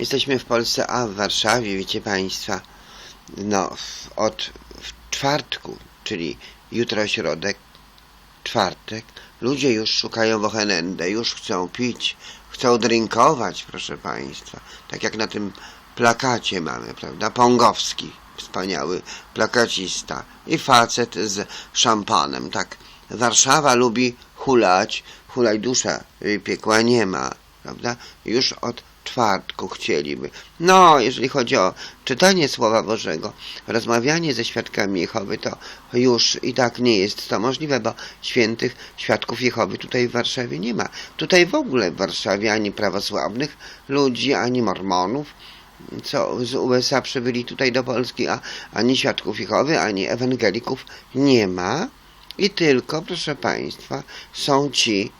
Jesteśmy w Polsce, a w Warszawie, wiecie Państwa, no, od czwartku, czyli jutro środek, czwartek, ludzie już szukają Wochenendę, już chcą pić, chcą drinkować, proszę Państwa. Tak jak na tym plakacie mamy, prawda? Pongowski, wspaniały plakacista i facet z szampanem, tak. Warszawa lubi hulać, hulaj dusza, piekła nie ma, prawda? Już od czwartku chcieliby. No, jeżeli chodzi o czytanie Słowa Bożego, rozmawianie ze świadkami Jehowy, to już i tak nie jest to możliwe, bo świętych świadków Jehowy tutaj w Warszawie nie ma. Tutaj w ogóle w Warszawie ani prawosławnych ludzi, ani mormonów, co z USA przybyli tutaj do Polski, a ani świadków Jehowy, ani ewangelików nie ma. I tylko, proszę Państwa, są ci,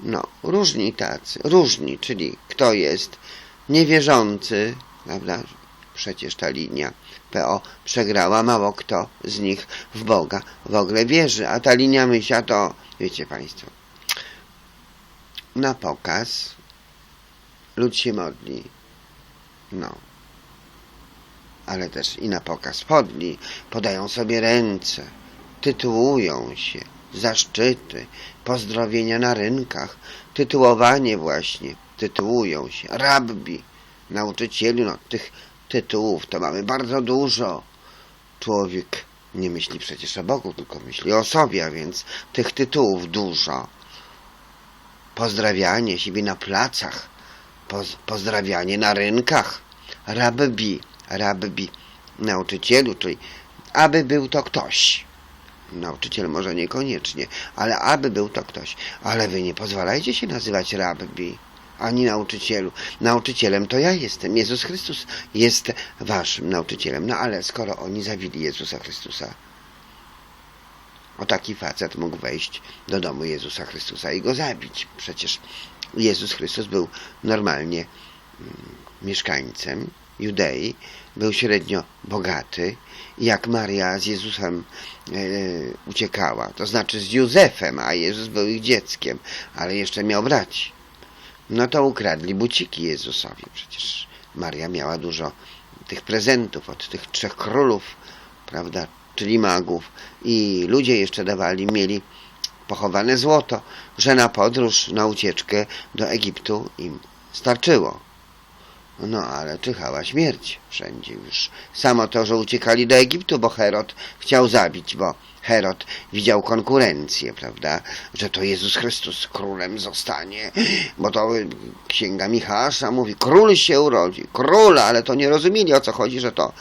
no, różni tacy, różni, czyli kto jest niewierzący, prawda? Przecież ta linia PO przegrała, mało kto z nich w Boga w ogóle wierzy, a ta linia mysia to, wiecie Państwo, na pokaz lud się modli, no, ale też i na pokaz podli, podają sobie ręce, tytułują się, zaszczyty, pozdrowienia na rynkach, tytułowanie właśnie, tytułują się, rabbi, nauczycieli, no tych tytułów to mamy bardzo dużo. Człowiek nie myśli przecież o Bogu, tylko myśli o sobie, a więc tych tytułów dużo. Pozdrawianie siebie na placach, poz, pozdrawianie na rynkach, rabbi, rabbi, nauczycielu, czyli aby był to ktoś. Nauczyciel może niekoniecznie, ale aby był to ktoś. Ale wy nie pozwalajcie się nazywać rabbi, ani nauczycielu. Nauczycielem to ja jestem. Jezus Chrystus jest waszym nauczycielem. No ale skoro oni zabili Jezusa Chrystusa, o taki facet mógł wejść do domu Jezusa Chrystusa i go zabić. Przecież Jezus Chrystus był normalnie mm, mieszkańcem Judei, był średnio bogaty, jak Maria z Jezusem e, uciekała, to znaczy z Józefem, a Jezus był ich dzieckiem, ale jeszcze miał braci. No to ukradli buciki Jezusowi. Przecież Maria miała dużo tych prezentów od tych trzech królów, prawda, czyli magów. I ludzie jeszcze dawali, mieli pochowane złoto, że na podróż, na ucieczkę do Egiptu im starczyło. No ale czyhała śmierć wszędzie już. Samo to, że uciekali do Egiptu, bo Herod chciał zabić, bo Herod widział konkurencję, prawda, że to Jezus Chrystus królem zostanie, bo to księga Michała mówi, król się urodzi, król, ale to nie rozumieli o co chodzi, że to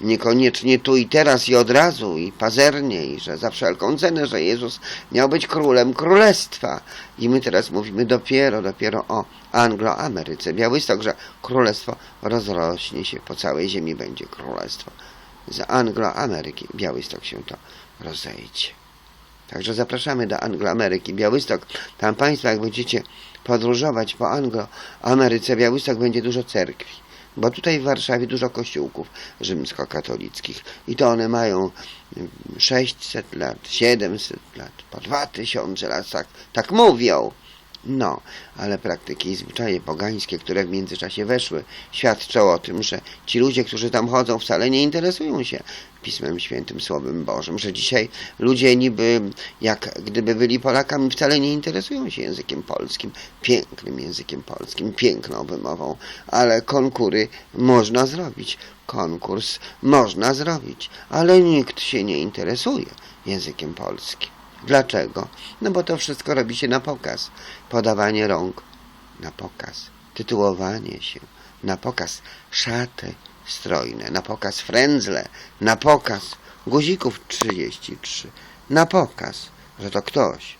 niekoniecznie tu i teraz i od razu i pazernie i że za wszelką cenę, że Jezus miał być królem królestwa. I my teraz mówimy dopiero, dopiero o Angloameryce. Białystok, że królestwo rozrośnie się po całej ziemi, będzie królestwo. Z Angloameryki Białystok się to rozejdzie. Także zapraszamy do Angloameryki. Białystok, tam Państwo jak będziecie podróżować po Angloameryce, Białystok będzie dużo cerkwi. Bo tutaj w Warszawie dużo kościółków rzymskokatolickich i to one mają mm, 600 lat, 700 lat, po 2000 lat, tak, tak mówią. No, ale praktyki i zwyczaje pogańskie, które w międzyczasie weszły, świadczą o tym, że ci ludzie, którzy tam chodzą, wcale nie interesują się Pismem Świętym, Słowem Bożym, że dzisiaj ludzie niby, jak gdyby byli Polakami, wcale nie interesują się językiem polskim, pięknym językiem polskim, piękną wymową, ale konkury można zrobić, konkurs można zrobić, ale nikt się nie interesuje językiem polskim. Dlaczego? No bo to wszystko robi się na pokaz. Podawanie rąk na pokaz, tytułowanie się na pokaz, szaty strojne, na pokaz frędzle, na pokaz guzików 33, na pokaz, że to ktoś